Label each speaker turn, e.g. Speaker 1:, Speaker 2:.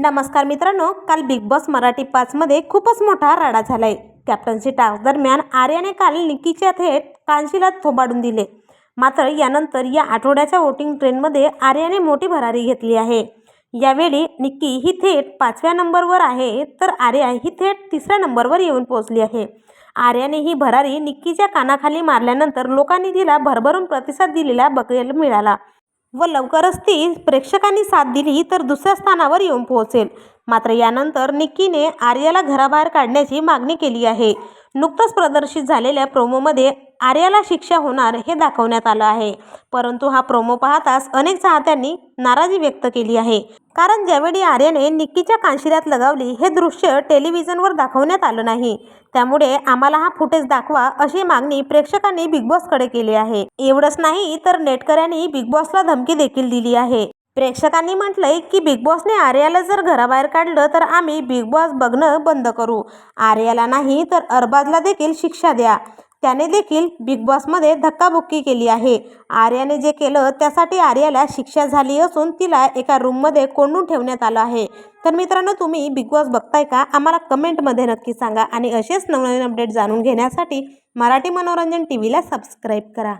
Speaker 1: नमस्कार मित्रांनो काल बिग बॉस मराठी पाचमध्ये खूपच मोठा राडा झालाय. कॅप्टन्सी टास्क दरम्यान आर्याने काल निक्कीच्या थेट कांशीला थोबाडून दिले. मात्र यानंतर या आठवड्याच्या वोटिंग ट्रेनमध्ये आर्याने मोठी भरारी घेतली आहे. यावेळी निक्की ही थेट पाचव्या नंबरवर आहे तर आर्या ही थेट तिसऱ्या नंबरवर येऊन पोहोचली आहे. आर्याने ही भरारी निक्कीच्या कानाखाली मारल्यानंतर लोकांनी तिला भरभरून प्रतिसाद दिलेला बघायला मिळाला. व लवकरच ती प्रेक्षकांनी साथ दिली तर दुसऱ्या स्थानावर येऊन पोहोचेल. मात्र यानंतर निक्कीने आर्याला घराबाहेर काढण्याची मागणी केली आहे. नुकतंच प्रदर्शित झालेल्या प्रोमोमध्ये आर्याला शिक्षा होणार हे दाखवण्यात आलं आहे. परंतु हा प्रोमो पाहताच अनेक चाहत्यांनी नाराजी व्यक्त केली आहे. कारण ज्यावेळी आर्याने निक्कीच्या कांशिऱ्यात लगावली हे दृश्य टेलिव्हिजनवर दाखवण्यात आलं नाही. त्यामुळे आम्हाला हा फुटेज दाखवा अशी मागणी प्रेक्षकांनी बिग बॉसकडे केली आहे. एवढंच नाही तर नेटकऱ्यांनी बिग बॉसला धमकी देखील दिली आहे. प्रेक्षकांनी म्हटलंय की बिग बॉसने आर्याला जर घराबाहेर काढलं तर आम्ही बिग बॉस बघणं बंद करू. आर्याला नाही तर अरबाजला देखील शिक्षा द्या. त्याने देखील बिग बॉसमध्ये धक्काबुक्की केली आहे. आर्याने जे केलं त्यासाठी आर्याला शिक्षा झाली असून तिला एका रूममध्ये कोंडून ठेवण्यात आलं आहे. तर मित्रांनो तुम्ही बिग बॉस बघताय का? आम्हाला कमेंटमध्ये नक्की सांगा आणि असेच नवनवीन अपडेट जाणून घेण्यासाठी मराठी मनोरंजन टी व्हीला सबस्क्राईब करा.